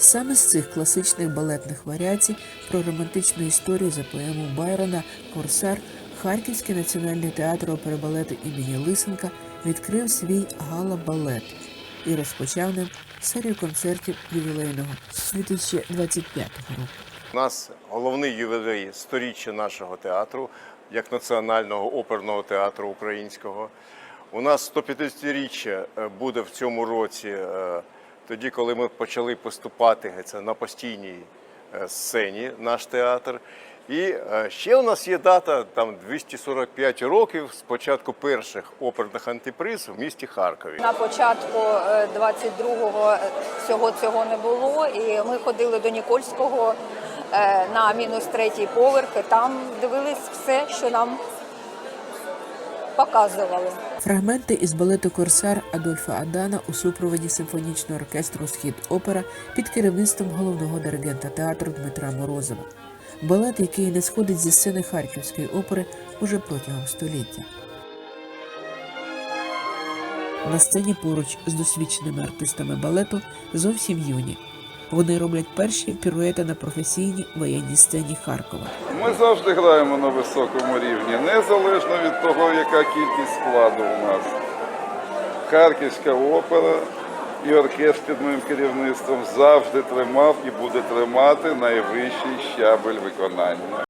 Саме з цих класичних балетних варіацій про романтичну історію за поему Байрона Корсар Харківський національний театр опери балету імені Лисенка відкрив свій гала-балет і розпочав ним серію концертів ювілейного 2025 року. У нас головний ювілей сторіччя нашого театру, як національного оперного театру українського. У нас 150-річчя е, буде в цьому році, е, тоді, коли ми почали поступати це на постійній е, сцені, наш театр. І е, ще у нас є дата там 245 років з початку перших оперних антиприз в місті Харкові. На початку е, 22-го всього цього не було, і ми ходили до Нікольського е, на мінус третій поверх. Там дивились все, що нам показували. Фрагменти із балету Корсар Адольфа Адана у супроводі симфонічного оркестру Схід опера під керівництвом головного диригента театру Дмитра Морозова. Балет, який не сходить зі сцени Харківської опери уже протягом століття. На сцені поруч з досвідченими артистами балету зовсім юні. Вони роблять перші піруети на професійній воєнній сцені Харкова. Ми завжди граємо на високому рівні, незалежно від того, яка кількість складу у нас. Харківська опера і оркестр під моїм керівництвом завжди тримав і буде тримати найвищий щабель виконання.